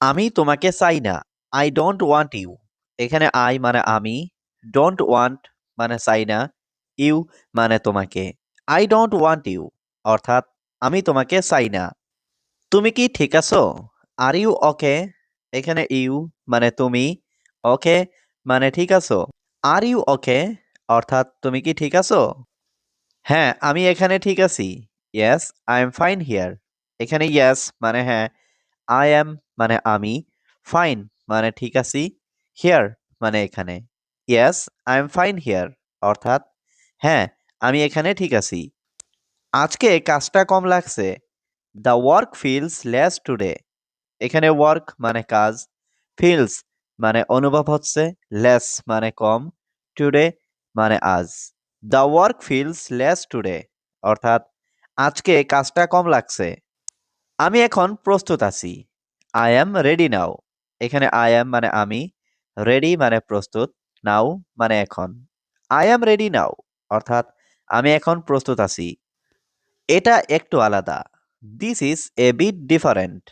আমি তোমাকে চাই না। আই ডোন্ট ওয়ান্ট ইউ এখানে আই মানে আমি। ডোন্ট ওয়ান্ট মানে চাই না। ইউ মানে তোমাকে। আই ডোন্ট ওয়ান্ট ইউ অর্থাৎ আমি তোমাকে চাই না। তুমি কি ঠিক আছো? আর ইউ ওকে এখানে ইউ মানে তুমি। ওকে মানে ঠিক আছো। আর ইউ ওকে অর্থাৎ তুমি কি ঠিক আছো? হ্যাঁ আমি এখানে ঠিক আছি। Yes I am fine here এখানে ইয়েস মানে হ্যাঁ। আই অ্যাম মানে আমি ফাইন মানে ঠিক আছি হিয়ার মানে এখানে yes I am fine here অর্থাৎ হ্যাঁ আমি এখানে ঠিক আছি। আজকে কাজটা কম লাগছে the work feels less today এখানে ওয়ার্ক মানে কাজ ফিলস মানে অনুভব হচ্ছে লেস মানে কম টুডে মানে আজ the work feels less today অর্থাৎ, আজকে কাজটা কম লাগছে। আমি এখন প্রস্তুত আছি। আই অ্যাম রেডি নাও এখানে আই অ্যাম মানে আমি রেডি মানে প্রস্তুত নাও মানে এখন। আই অ্যাম রেডি নাও অর্থাৎ আমি এখন প্রস্তুত আছি। এটা একটু আলাদা। This is a bit different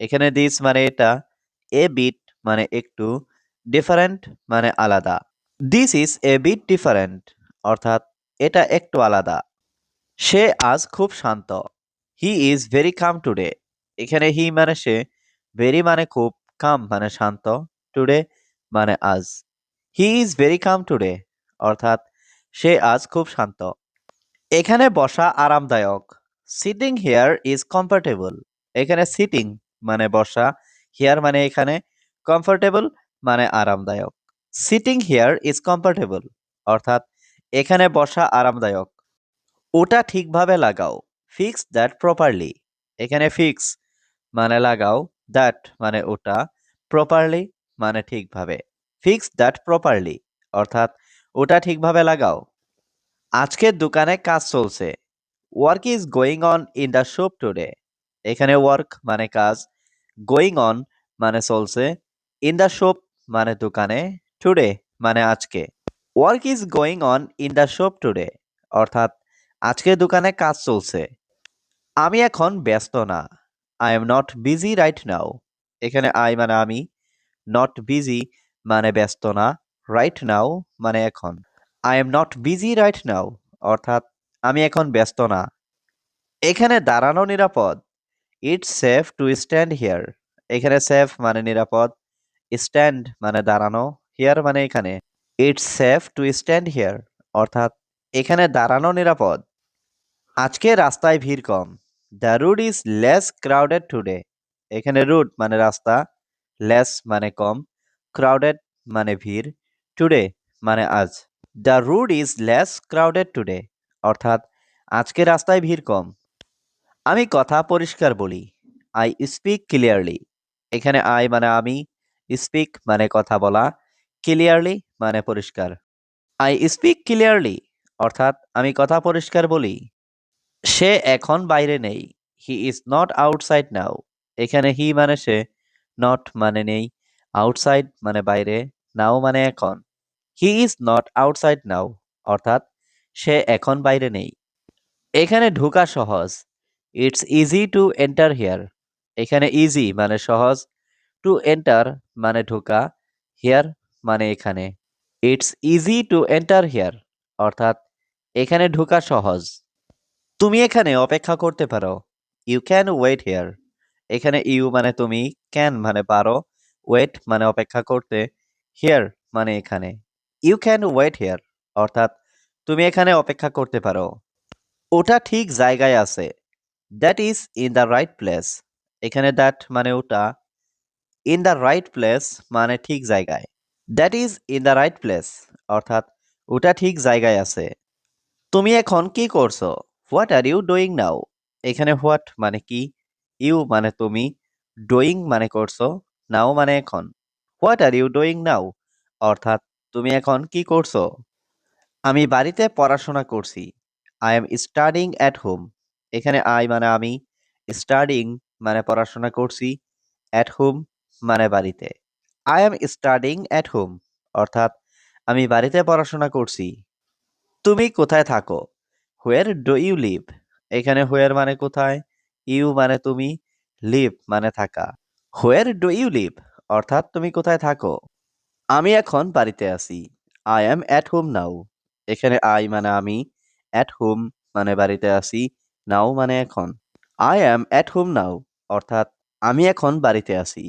এখানে দিস মানে এটা এ বিট মানে একটু ডিফারেন্ট মানে আলাদা। This is a bit different অর্থাৎ এটা একটু আলাদা। সে আজ খুব শান্ত। He is very calm today এখানে হি মানে সে ভেরি মানে খুব কাম মানে শান্ত। টুডে মানে আজ। He is very calm today অর্থাৎ সে আজ খুব শান্ত। এখানে বসা আরামদায়ক। সিটিং হেয়ার ইজ কমফোর্টেবল এখানে সিটিং মানে বসা হেয়ার মানে এখানে কমফোর্টেবল মানে আরামদায়ক। সিটিং হেয়ার ইজ কমফোর্টেবল অর্থাৎ এখানে বসা আরামদায়ক। ওটা ঠিকভাবে লাগাও। ফিক্স দ্যাট প্রপারলি এখানে ফিক্স মানে লাগাও। দ্যাট মানে ওটা প্রপারলি মানে ঠিকভাবে। ফিক্স দ্যাট প্রপারলি অর্থাৎ ওটা ঠিকভাবে লাগাও। আজকের দোকানে কাজ চলছে। Work is going on in the shop today এখানে ওয়ার্ক মানে কাজ গোয়িং অন মানে চলছে ইন দ্য শপ মানে দোকানে টুডে মানে আজকে। Work is going on in the shop today অর্থাৎ আজকে দোকানে কাজ চলছে। আমি এখন ব্যস্ত না। I am not busy right now এখানে আই মানে আমি নট বিজি মানে ব্যস্ত না রাইট নাও মানে এখন। I am not busy right now অর্থাৎ আমি এখন ব্যস্ত না। এখানে দাঁড়ানো নিরাপদ। It's safe to stand here এখানে সেফ মানে নিরাপদ। স্ট্যান্ড মানে দাঁড়ানো। হিয়ার মানে এখানে। It's safe to stand here অর্থাৎ এখানে দাঁড়ানো নিরাপদ। আজকে রাস্তায় ভিড় কম। The road is less crowded today এখানে রুড মানে রাস্তা লেস মানে কম ক্রাউডেড মানে ভিড় টুডে মানে আজ। The road is less crowded today অর্থাৎ আজকে রাস্তায় ভিড় কম। আমি কথা পরিষ্কার বলি আই স্পিক ক্লিয়ারলি এখানে আই মানে আমি স্পিক মানে কথা বলা ক্লিয়ারলি মানে পরিষ্কার। আই স্পিক ক্লিয়ারলি অর্থাৎ আমি কথা পরিষ্কার বলি। সে এখন বাইরে নেই। He is not outside now এখানে হি মানে সে নট মানে নেই। আউটসাইড মানে বাইরে নাও মানে এখন। He is not outside now অর্থাৎ সে এখন বাইরে নেই। এখানে ঢোকা সহজ। It's easy to enter here এখানে ইজি মানে সহজ। টু এন্টার মানে ঢোকা। হিয়ার মানে এখানে। It's easy to enter here অর্থাৎ এখানে ঢোকা সহজ। তুমি এখানে অপেক্ষা করতে পারো। ইউ ক্যান ওয়েট হেয়ার এখানে ইউ মানে তুমি ক্যান মানে পারো। ওয়েট মানে অপেক্ষা করতে। হিয়ার মানে এখানে। ইউ ক্যান ওয়েট হেয়ার অর্থাৎ তুমি এখানে অপেক্ষা করতে পারো। ওটা ঠিক জায়গায় আছে। That is in the right place এখানে দ্যাট মানে ওটা। ইন দ্য রাইট প্লেস মানে ঠিক জায়গায়। That is in the right place অর্থাৎ ওটা ঠিক জায়গায় আছে। তুমি এখন কি করছ? What are you doing now? এখানে হোয়াট মানে কি? ইউ মানে তুমি। ডুইং মানে করছ। নাও মানে এখন। What are you doing now? অর্থাৎ তুমি এখন কি করছ? আমি বাড়িতে পড়াশোনা করছি। I am studying at home. এখানে আই মানে আমি। স্টাডিং মানে পড়াশোনা করছি। অ্যাট হোম মানে বাড়িতে। I am studying at home. অর্থাৎ আমি বাড়িতে পড়াশোনা করছি। তুমি কোথায় থাকো? হোয়ার ডু ইউ লিভ এখানে হোয়ার মানে কোথায়? ইউ মানে তুমি লিভ মানে থাকা। হোয়ার ডু ইউ লিভ অর্থাৎ তুমি কোথায় থাকো? আমি এখন বাড়িতে আছি। I am at home now এখানে আই মানে আমি অ্যাট হোম মানে বাড়িতে আছি নাও মানে এখন। I am at home now অর্থাৎ আমি এখন বাড়িতে আছি।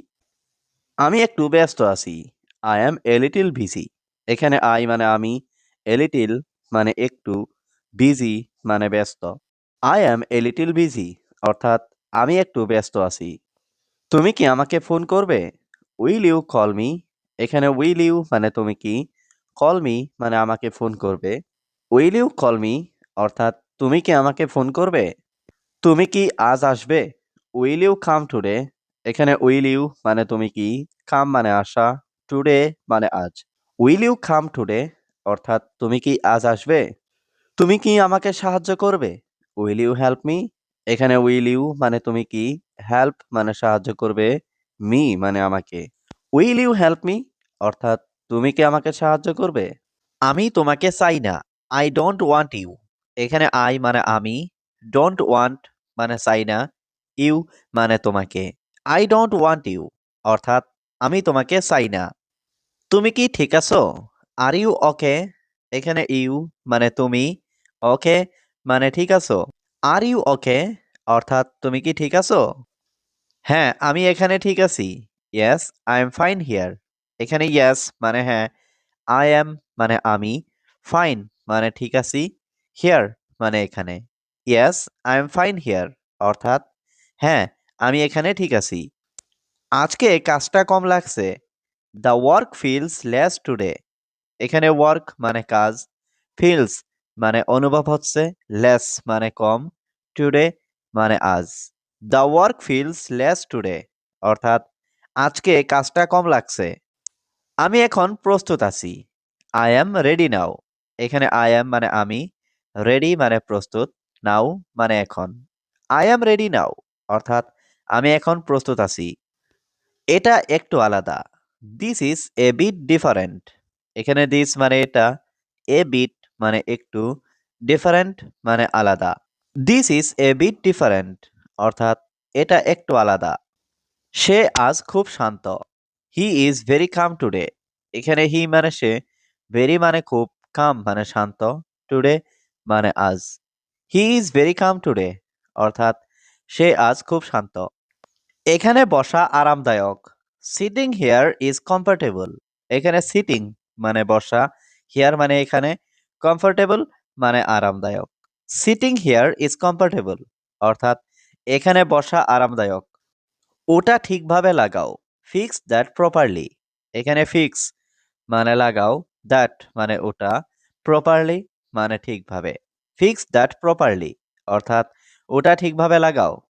আমি একটু ব্যস্ত আছি। I am a little busy এখানে আই মানে আমি এ লিটিল মানে একটু বিজি মানে ব্যস্ত। I am a little busy অর্থাৎ আমি একটু ব্যস্ত আছি। তুমি কি আমাকে ফোন করবে? উইল ইউ কল মি এখানে উইল ইউ মানে তুমি কি? কল মি মানে আমাকে ফোন করবে। উইল ইউ কল মি অর্থাৎ তুমি কি আমাকে ফোন করবে? তুমি কি আজ আসবে? উইল ইউ কাম টুডে এখানে উইল ইউ মানে তুমি কি? কাম মানে আসা। টুডে মানে আজ। উইল ইউ কাম টুডে অর্থাৎ তুমি কি আজ আসবে? তুমি কি আমাকে সাহায্য করবে? উইল ইউ হেল্প মি এখানে উইল ইউ মানে তুমি কি? হেল্প মানে সাহায্য করবে মি মানে আমাকে। উইল ইউ হেল্প মি অর্থাৎ তুমি কি আমাকে সাহায্য করবে? আমি তোমাকে চাই না। আই ডোন্ট ওয়ান্ট ইউ এখানে আই মানে আমি। ডোন্ট ওয়ান্ট মানে চাই না। ইউ মানে তোমাকে। আই ডোন্ট ওয়ান্ট ইউ অর্থাৎ আমি তোমাকে চাই না। তুমি কি ঠিক আছো? আর ইউ ওকে এখানে ইউ মানে তুমি। ওকে মানে ঠিক আছো? আর ইউ ওকে অর্থাৎ তুমি কি ঠিক আছো? হ্যাঁ আমি এখানে ঠিক আছি। Yes I am fine here এখানে ইয়েস মানে হ্যাঁ আই এম মানে আমি। ফাইন মানে ঠিক আছি। হিয়ার মানে এখানে। Yes I am fine here অর্থাৎ হ্যাঁ আমি এখানে ঠিক আছি। আজকে কাজটা কম লাগছে। The work feels less today এখানে ওয়ার্ক মানে কাজ। ফিলস মানে অনুভব হচ্ছে লেস মানে কম টুডে মানে আজ। The work feels less today অর্থাৎ আজকে কাজটা কম লাগছে। আমি এখন প্রস্তুত আছি। আই অ্যাম রেডি নাও এখানে আই অ্যাম মানে আমি রেডি মানে প্রস্তুত নাও মানে এখন। আই অ্যাম রেডি নাও অর্থাৎ আমি এখন প্রস্তুত আছি। এটা একটু আলাদা। This is a bit different এখানে দিস মানে এটা এ বিট মানে একটু ডিফারেন্ট মানে আলাদা। This is a bit different অর্থাৎ এটা একটু আলাদা। সে আজ খুব শান্ত। He is very calm today এখানে হি মানে সে ভেরি মানে খুব কাম মানে শান্ত টুডে মানে আজ। He is very calm today অর্থাৎ সে আজ খুব শান্ত। এখানে বসা আরামদায়ক। সিটিং হেয়ার ইজ কমফোর্টেবল এখানে সিটিং মানে বসা হেয়ার মানে এখানে কমফোর্টেবল মানে আরামদায়ক। সিটিং হেয়ার ইজ কমফোর্টেবল অর্থাৎ এখানে বসা আরামদায়ক। ওটা ঠিকভাবে লাগাও ফিক্স দ্যাট প্রপারলি এখানে ফিক্স মানে লাগাও দ্যাট মানে ওটা প্রপারলি মানে ঠিকভাবে। ফিক্স দ্যাট প্রপারলি অর্থাৎ ওটা ঠিকভাবে লাগাও।